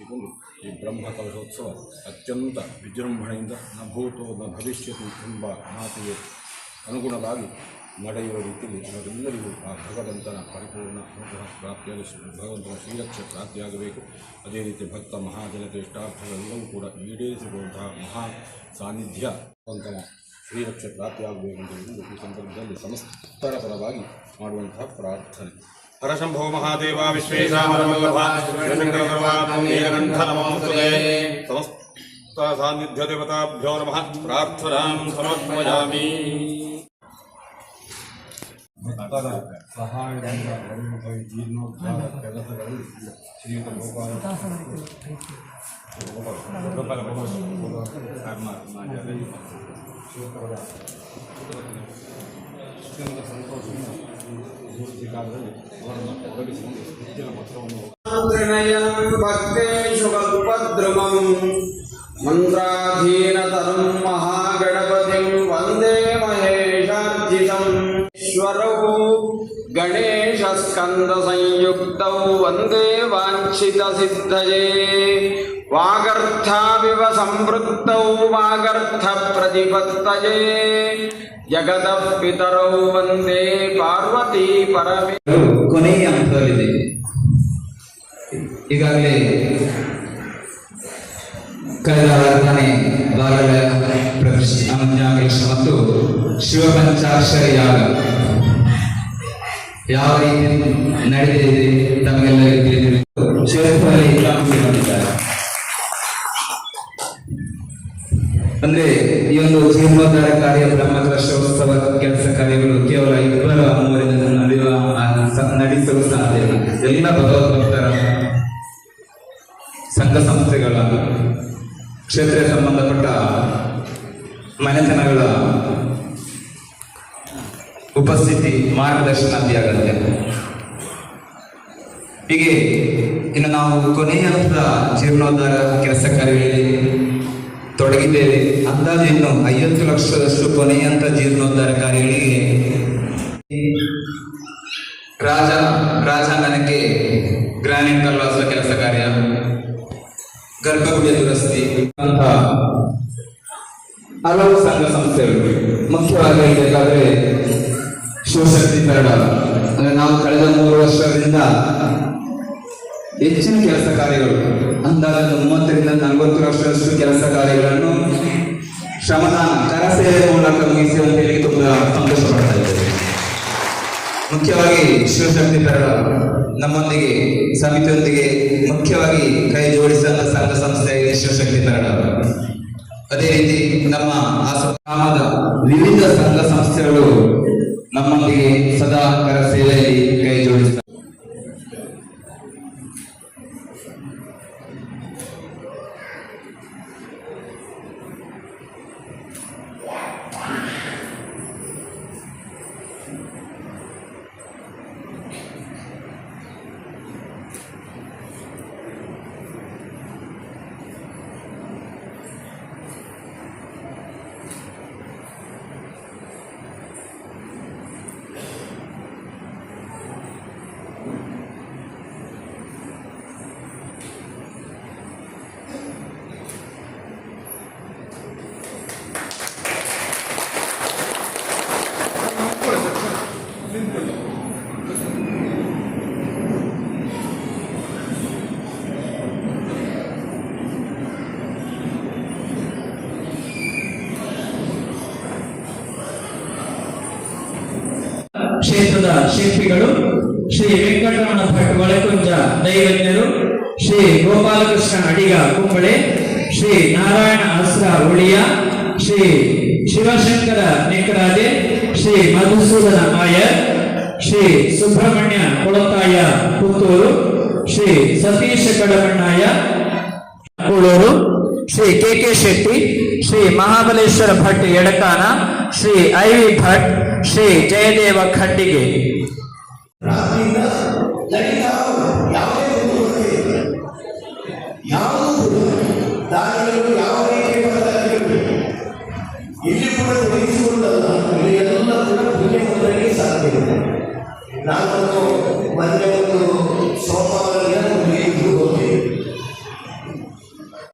ಇಟ್ಕೊಂಡು ಈ ಬ್ರಹ್ಮ ಕಲಶೋತ್ಸವ ಅತ್ಯಂತ ವಿಜೃಂಭಣೆಯಿಂದ ನ ಭೂತೋ ನ ಭವಿಷ್ಯತಿ ಎಂಬ ಮಾತಿಗೆ ಅನುಗುಣವಾಗಿ ನಡೆಯುವ ರೀತಿಯಲ್ಲಿ ಅವರೆಲ್ಲರಿಗೂ ಆ ಭಗವಂತನ ಪರಿಪೂರ್ಣ ಅನುಗ್ರಹ ಪ್ರಾಪ್ತಿಯಾಗಿ ಭಗವಂತನ ಶ್ರೀರಕ್ಷೆ ಪ್ರಾಪ್ತಿಯಾಗಬೇಕು. ಅದೇ ರೀತಿ ಭಕ್ತ ಮಹಾಜನತೆ ಇಷ್ಟಾರ್ಥಗಳೆಲ್ಲವೂ ಕೂಡ ಈಡೇರಿಸಿರುವಂತಹ ಮಹಾ ಸಾನ್ನಿಧ್ಯ ಭಗವಂತನ ಶ್ರೀರಕ್ಷೆ ಪ್ರಾಪ್ತಿಯಾಗಬೇಕೆಂದು ಈ ಸಂದರ್ಭದಲ್ಲಿ ಸಮಸ್ತರ ಪರವಾಗಿ ಮಾಡುವಂತಹ ಪ್ರಾರ್ಥನೆ. ಹರಶಂಭೋ ಮಹಾದೇವ ವಿಶ್ವೇಶಾಮರವಲ್ಲಭ ಸಮಸ್ತ ಸಾನ್ನಿಧ್ಯ ದೇವತಾಭ್ಯೋ ನಮಃ ಪ್ರಾರ್ಥನಾಂ ಸಮರ್ಪಯಾಮಿ ಭಕ್ತರ ಸಹಾಯದಿಂದ ನಡೆಯುವ ಈ ಜೀರ್ಣೋದ್ಧಾರ ಕೆಲಸಗಳಲ್ಲಿ ಶ್ರೀಯುತ ಗೋಪಾಲ भक्तेशुभद्रम मंत्राधीन महागणपति वंदे महेशाजिश्वर गणेश स्कंद संयुक्त वंदे वाचित सिद्ध ವಾಗರ್ಥಾವಿವ ಸಂವೃತ್ತೌ ವಾಗರ್ಥ ಪ್ರತಿಪತ್ತಯೇ ಜಗದ ಪಿತರೌ ಒಂದೇ ಪಾರ್ವತಿ ಪರಮೇ ಕೊನೆಯ ಹಂತದಲ್ಲಿದೆ. ಈಗಾಗಲೇ ಕಳೆದ ಹತ್ತನೇ ಭಾಗಗಳ ಅಂಜಾಂಗೇಶ ಮತ್ತು ಶಿವಪಂಚಾಕ್ಷರ ಯಾಗ ಯಾವ ರೀತಿ ನಡೆದಿದೆ ತಮಗೆಲ್ಲರಿಗೂ ತಿಳಿದಿರುವುದು. ಶಿವಸ್ಥಳದಲ್ಲಿ ಬಂದಿದ್ದಾರೆ. ಅಂದ್ರೆ ಈ ಒಂದು ಜೀರ್ಣೋದ್ಧಾರ ಕಾರ್ಯ ಬ್ರಹ್ಮಕಲಶೋತ್ಸವ ಕೆಲಸ ಕಾರ್ಯಗಳು ಕೇವಲ ಇಬ್ಬರ ಮೂವರಿಂದ ನಡೆಯುವ ನಡೆಸಲು ಸಾಧ್ಯ. ಎಲ್ಲ ಭಗವದ್ಭಕ್ತರ ಸಂಘ ಸಂಸ್ಥೆಗಳ, ಕ್ಷೇತ್ರ ಸಂಬಂಧಪಟ್ಟ ಮನೆತನಗಳ ಉಪಸ್ಥಿತಿ ಮಾರ್ಗದರ್ಶನ ಅತಿ ಅಗತ್ಯ ಹೀಗೆ ಇನ್ನು ನಾವು ಕೊನೆಯ ಜೀರ್ಣೋದ್ಧಾರ ಕೆಲಸ ಕಾರ್ಯಗಳಲ್ಲಿ ತೊಡಗಿದ್ದೇವೆ. ಅಂದಾಜು ಇನ್ನು ಐವತ್ತು ಲಕ್ಷದಷ್ಟು ಕೊನೆಯಂತ ಜೀರ್ಣೋದ್ಧಾರ ಕಾರ್ಯಗಳಿಗೆ ರಾಜ, ರಾಜಾಂಗಣಕ್ಕೆ ಗ್ರಾನೈಟ್ ಕಲ್ಲಾಸುವ ಕೆಲಸ ಕಾರ್ಯ, ಗರ್ಭಗುಡಿಯ ದುರಸ್ತಿ ಅಂತ ಹಲವು ಸಂಘ ಸಂಸ್ಥೆಗಳು. ಮುಖ್ಯವಾಗಿ ಹೇಳಬೇಕಾದ್ರೆ ಶಿವಶಕ್ತಿ ಕರಡ ಅಂದ್ರೆ ನಾವು ಕಳೆದ ಮೂರು ವರ್ಷದಿಂದ ಹೆಚ್ಚಿನ ಕೆಲಸ ಕಾರ್ಯಗಳು. ಅಂದಾಜು ಮೂವತ್ತರಿಂದ ನಲವತ್ತು ಲಕ್ಷದಷ್ಟು ಕೆಲಸ ಕಾರ್ಯಗಳನ್ನು ಶ್ರಮದಾನ ಕರಸೇವೆ ಮೂಲಕ ಮುಗಿಸಿ ಅಂತ ಹೇಳಿ ತುಂಬಾ ಸಂತೋಷ ಪಡ್ತಾ ಇದ್ದೇವೆ ಮುಖ್ಯವಾಗಿ ಶಿವಶಕ್ತಿ ಪರ ನಮ್ಮೊಂದಿಗೆ, ಸಮಿತಿಯೊಂದಿಗೆ ಮುಖ್ಯವಾಗಿ ಕೈ ಜೋಡಿಸಿದ ಸಂಘ ಸಂಸ್ಥೆಯಾಗಿದೆ ಶಿವಶಕ್ತಿ ಪರ. ಅದೇ ರೀತಿ ನಮ್ಮ ಆಸಕ್ತಿದ ವಿವಿಧ ಸಂಘ ಸಂಸ್ಥೆಗಳು ನಮ್ಮೊಂದಿಗೆ ಕ್ಷೇತ್ರದ ಶಿಲ್ಪಿಗಳು Shri Venkataramana Bhat Olakunja ದೈವಜ್ಞರು, Shri Gopalakrishna Adiga Kumble, Shri Narayana Asra Uliya Shri Shivashankara Nekkaraje Shri Madhusudana Nair Shri Subrahmanya Kolathaya Puttur, Shri Satisha Kadamannaya Kulur, Shri K K Shetty, Shri Mahabaleshwara Bhat Edakana Shri I V Bhat Shri Jayadeva Khandige